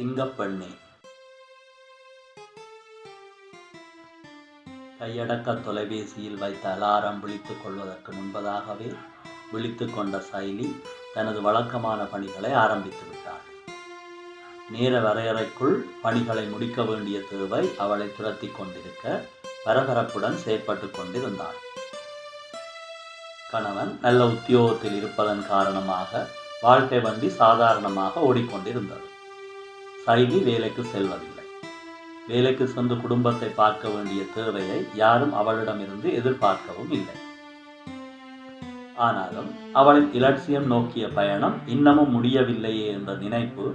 சிங்கப்பண்ணி. கையடக்க தொலைபேசியில் வைத்த அலாரம் விழித்துக் கொள்வதற்கு முன்பதாகவே விழித்துக் கொண்ட சைலி தனது வழக்கமான பணிகளை ஆரம்பித்து விட்டாள் நேர வரையறைக்குள் பணிகளை முடிக்க வேண்டிய தேவை அவளை துரத்தி கொண்டிருக்க பரபரப்புடன் செயற்பட்டு கொண்டிருந்தாள். கணவன் நல்ல உத்தியோகத்தில் இருப்பதன் காரணமாக வாழ்க்கை வண்டி சாதாரணமாக ஓடிக்கொண்டிருந்தது. சைதி வேலைக்கு செல்வதில்லை. வேலைக்கு சென்று குடும்பத்தை பார்க்க வேண்டிய தேவையை யாரும் அவளிடமிருந்து எதிர்பார்க்கவும் இல்லை. ஆனாலும் அவளின் இலட்சியம் நோக்கிய பயணம் இன்னமும் முடியவில்லையே என்ற நினைப்பு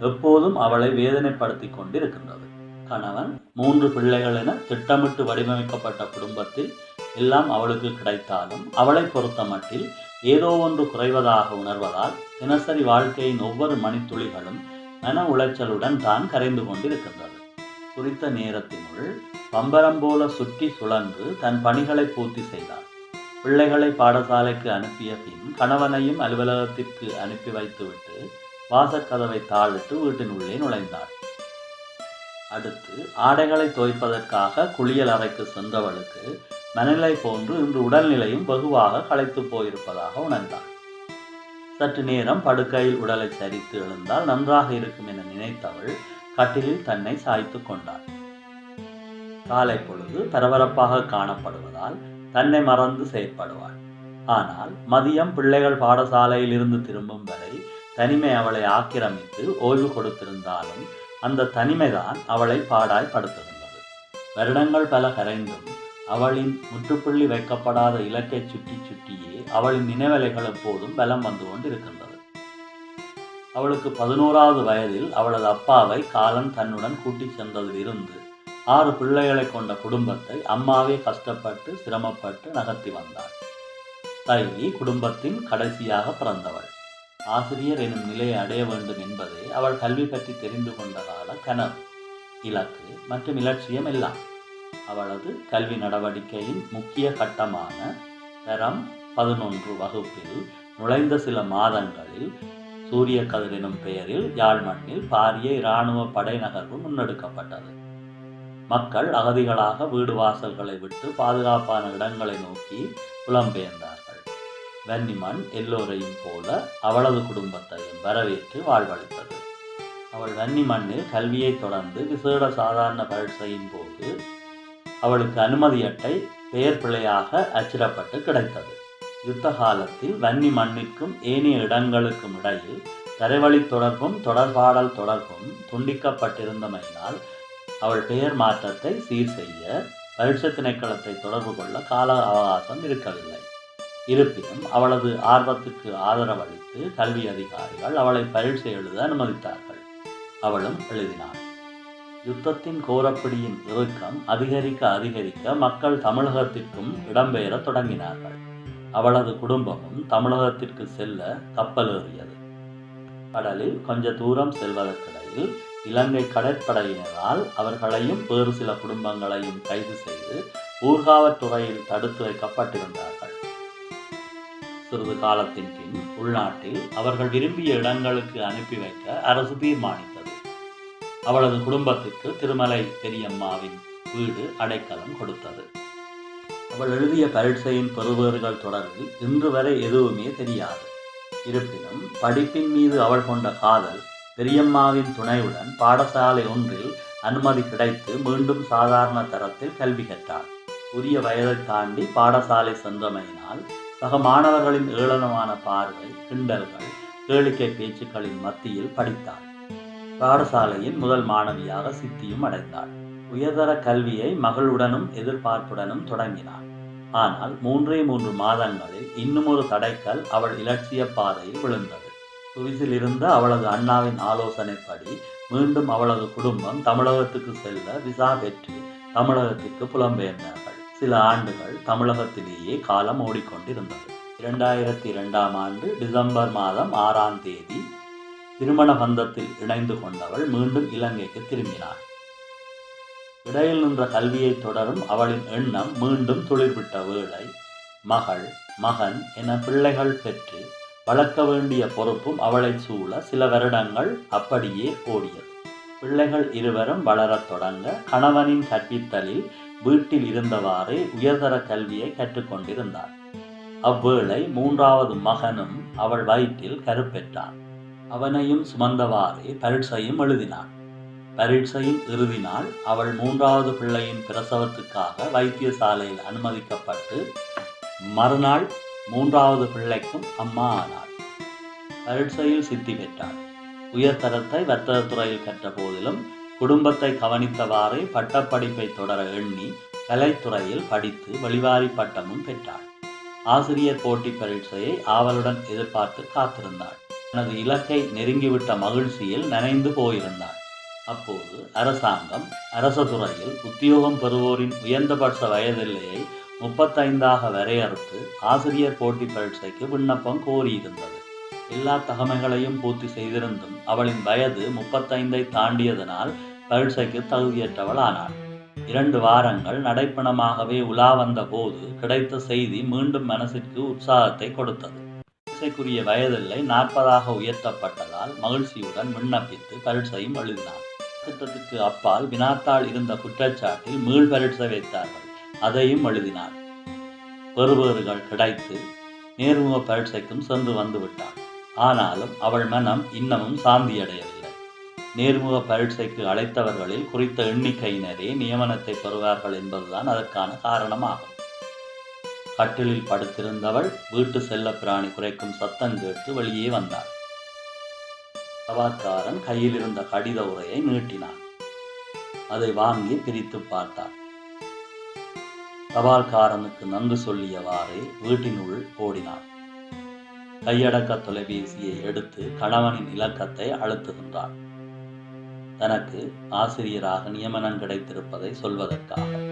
எப்போதும் அவளை வேதனைப்படுத்தி கொண்டிருக்கின்றது. கணவன் மூன்று பிள்ளைகள் என திட்டமிட்டு வடிவமைக்கப்பட்ட குடும்பத்தில் எல்லாம் அவளுக்கு கிடைத்தாலும் அவளை பொறுத்த மட்டில் ஏதோ ஒன்று குறைவதாக உணர்வதால் தினசரி வாழ்க்கையின் ஒவ்வொரு மணித்துளிகளும் மன உளைச்சலுடன் தான் கரைந்து கொண்டிருக்கின்றது. குறித்த நேரத்தினுள் பம்பரம் போல சுற்றி சுழன்று தன் பணிகளை பூர்த்தி செய்தார் பிள்ளைகளை பாடசாலைக்கு அனுப்பிய பின் கணவனையும் அலுவலகத்திற்கு அனுப்பி வைத்துவிட்டு வாசற்கதவை தாளிட்டு வீட்டின் உள்ளே நுழைந்தாள் அடுத்து ஆடைகளை துவைப்பதற்காக குளியல் அறைக்கு சென்றவளுக்கு மனநிலை போன்று இன்று உடல்நிலையும் வெகுவாக களைத்து போயிருப்பதாக உணர்ந்தாள் சற்று நேரம் படுக்கையில் உடலை சரித்து எழுந்தால் நன்றாக இருக்கும் என நினைத்தவள் கட்டிலில் தன்னை சாய்த்து கொண்டாள். காலை பொழுது பரபரப்பாக காணப்படுவதால் தன்னை மறந்து செயற்படுவாள். ஆனால் மதியம் பிள்ளைகள் பாடசாலையில் இருந்து திரும்பும் வரை தனிமை அவளை ஆக்கிரமித்து ஓய்வு கொடுத்திருந்தாலும் அந்த தனிமைதான் அவளை பாடாய் படுத்திருந்தது வருடங்கள் பல கரைந்தும் அவளின் முற்றுப்புள்ளி வைக்கப்படாத இலக்கை சுற்றி சுற்றியே அவளின் நினைவலைகள் எப்போதும் பலம் வந்து கொண்டிருக்கின்றது. அவளுக்கு பதினோராவது வயதில் அவளது அப்பாவை காலன் தன்னுடன் கூட்டிச் சென்றதில் இருந்து ஆறு பிள்ளைகளை கொண்ட குடும்பத்தை அம்மாவே கஷ்டப்பட்டு சிரமப்பட்டு நகர்த்தி வந்தாள். தைவி குடும்பத்தின் கடைசியாக பிறந்தவள். ஆசிரியர் எனும் நிலையை அடைய வேண்டும் என்பதே அவள் கல்வி பற்றி தெரிந்து கொண்ட கனவு. இலக்கு மற்றும் இலட்சியம் எல்லாம். அவளது கல்வி நடவடிக்கையின் முக்கிய கட்டமான தரம் பதினொன்று வகுப்பில் நுழைந்த சில மாதங்களில் சூரிய கதிர் எனும் பெயரில் யாழ் மண்ணில் பாரிய இராணுவ படை நகர்வு முன்னெடுக்கப்பட்டது. மக்கள் அகதிகளாக வீடு வாசல்களை விட்டு பாதுகாப்பான இடங்களை நோக்கி புலம்பெயர்ந்தார்கள். வன்னிமண் எல்லோரையும் போல அவளது குடும்பத்தையும் வரவேற்று வாழ்வளித்தது. அவள் வன்னி மண்ணில் கல்வியை தொடர்ந்து விசேட சாதாரண பரீட்சையின் போது அவளுக்கு அனுமதி அட்டை பெயர் பிழையாக அச்சிடப்பட்டு கிடைத்தது. யுத்த காலத்தில் வன்னி மண்ணிற்கும் ஏனைய இடங்களுக்கும் இடையில் தரைவழி தொடர்பும் தொடர்பாடல் தொடர்பும் துண்டிக்கப்பட்டிருந்தமையினால் அவள் பெயர் மாற்றத்தை சீர் செய்ய பரீட்சை திணைக்களத்தை தொடர்பு கொள்ள கால அவகாசம் இருக்கவில்லை. இருப்பினும் அவளது ஆர்வத்துக்கு ஆதரவளித்து கல்வி அதிகாரிகள் அவளை பரீட்சை எழுத அனுமதித்தார்கள். அவளும் எழுதினாள். யுத்தத்தின் கோரப்பிடியின் இறுக்கம் அதிகரிக்க அதிகரிக்க மக்கள் தமிழகத்திற்கும் இடம்பெயர தொடங்கினார்கள். அவளது குடும்பமும் தமிழகத்திற்கு செல்ல கப்பலேறியது. கடலில் கொஞ்ச தூரம் செல்வதற்கிடையில் இலங்கை கடற்படையினரால் அவர்களையும் வேறு சில குடும்பங்களையும் கைது செய்து ஊர்காவத்துறையில் தடுத்து வைக்கப்பட்டிருந்தார்கள். சிறிது காலத்தின் பின் உள்நாட்டில் அவர்கள் விரும்பிய இடங்களுக்கு அனுப்பி வைக்க அரசு தீர்மானித்தது. அவளது குடும்பத்திற்கு திருமலை பெரியம்மாவின் வீடு அடைக்கலம் கொடுத்தது. அவள் எழுதிய பரீட்சையின் பெறுபேறுகள் தொடர்பில் இன்று வரை எதுவுமே தெரியாது. இருப்பினும் படிப்பின் மீது அவள் கொண்ட காதல் பெரியம்மாவின் துணையுடன் பாடசாலை ஒன்றில் அனுமதி கிடைத்து மீண்டும் சாதாரண தரத்தில் கல்வி கற்றாள். புதிய வயதை தாண்டி பாடசாலை சென்றமையினால் சக மாணவர்களின் ஏளனமான பார்வை கிண்டல்கள் கேளிக்கை பேச்சுக்களின் மத்தியில் படித்தாள். பாடசாலையின் முதல் மாணவியாக சித்தியும் அடைந்தாள். உயர்தர கல்வியை மகளுடனும் எதிர்பார்ப்புடனும் தொடங்கினாள். ஆனால் மூன்றே மூன்று மாதங்களில் இன்னும் ஒரு தடைக்கல் அவள் இலட்சிய பாதையில் விழுந்தது. சுவிஸில் இருந்த அவளது அண்ணாவின் ஆலோசனைப்படி மீண்டும் அவளது குடும்பம் தமிழகத்துக்கு செல்ல விசா பெற்று தமிழகத்திற்கு புலம்பெயர்ந்தார்கள். சில ஆண்டுகள் தமிழகத்திலேயே காலம் ஓடிக்கொண்டிருந்தது. இரண்டாயிரத்தி இரண்டாம் ஆண்டு டிசம்பர் மாதம் ஆறாம் தேதி திருமண பந்தத்தில் இணைந்து கொண்டவள் மீண்டும் இலங்கைக்கு திரும்பினாள். இடையில் நின்ற கல்வியை தொடரும் அவளின் எண்ணம் மீண்டும் துளிர்விட்ட வேளை மகள் மகன் என பிள்ளைகள் பெற்று வளர்க்க வேண்டிய பொறுப்பும் அவளை சூழ சில வருடங்கள் அப்படியே ஓடியது. பிள்ளைகள் இருவரும் வளரத் தொடங்க கணவனின் கற்பித்தலில் வீட்டில் இருந்தவாறே உயர்தர கல்வியை கற்றுக்கொண்டிருந்தார் அவ்வேளை மூன்றாவது மகனும் அவள் வயிற்றில் கருப்பெற்றான். அவனையும் சுமந்தவாறே பரீட்சையும் எழுதினான் பரீட்சையின் இறுதி நாள் அவள் மூன்றாவது பிள்ளையின் பிரசவத்துக்காக வைத்தியசாலையில் அனுமதிக்கப்பட்டு மறுநாள் மூன்றாவது பிள்ளைக்கும் அம்மா ஆனாள். பரீட்சையில் சித்தி பெற்றாள். உயர்தரத்தை வர்த்தகத்துறையில் கற்ற போதிலும் குடும்பத்தை கவனித்தவாறே பட்டப்படிப்பை தொடர எண்ணி கலைத்துறையில் படித்து வெளிவாரி பட்டமும் பெற்றாள். ஆசிரியர் போட்டி பரீட்சையை ஆவலுடன் எதிர்பார்த்து காத்திருந்தாள். தனது இலக்கை நெருங்கிவிட்ட மகிழ்ச்சியில் நனைந்து போயிருந்தான். அப்போது அரசாங்கம் அரச துறையில் உத்தியோகம் பெறுவோரின் உயர்ந்தபட்ச வயதில்லையை முப்பத்தைந்தாக வரையறுத்து ஆசிரியர் போட்டி பரீட்சைக்கு விண்ணப்பம் கோரியிருந்தது. எல்லா தகமைகளையும் பூர்த்தி செய்திருந்தும் அவளின் வயது முப்பத்தைந்தை தாண்டியதனால் பரீட்சைக்கு தகுதியற்றவள் ஆனாள். இரண்டு வாரங்கள் நடைப்பணமாகவே உலா வந்த போது கிடைத்த செய்தி மீண்டும் மனசிற்கு உற்சாகத்தை கொடுத்தது. சிகிச்சைக்குரிய வயதில்லை நாற்பதாக உயர்த்தப்பட்டதால் மகிழ்ச்சியுடன் விண்ணப்பித்து பரீட்சையும் எழுதினார். திட்டத்துக்கு அப்பால் வினாத்தாள் இருந்த குற்றச்சாட்டில் மீள் பரீட்சை வைத்தார்கள் அதையும் எழுதினார். பெறுபேறுகள் கிடைத்து நேர்முக பரீட்சைக்கும் சென்று வந்துவிட்டார் ஆனாலும் அவள் மனம் இன்னமும் சாந்தியடையவில்லை. நேர்முக பரீட்சைக்கு அழைத்தவர்களில் குறித்த எண்ணிக்கையினரே நியமனத்தை பெறுவார்கள் என்பதுதான் அதற்கான காரணமாகும். கட்டிலில் படுத்திருந்தவள் வீட்டு செல்ல பிராணி குறைக்கும் சத்தம் கேட்டு வெளியே வந்தாள். சவாக்காரன் கையில் இருந்த கடித உரையை நீட்டினான். அதை வாங்கி பிரித்து பார்த்தாள். தபால்காரனுக்கு நன்றி சொல்லியவாறே வீட்டினுள் ஓடினாள். கையடக்க தொலைபேசியை எடுத்து கணவனின் இலக்கத்தை அழுத்துகின்றாள் தனக்கு ஆசிரியராக நியமனம் கிடைத்திருப்பதை சொல்வதற்காக.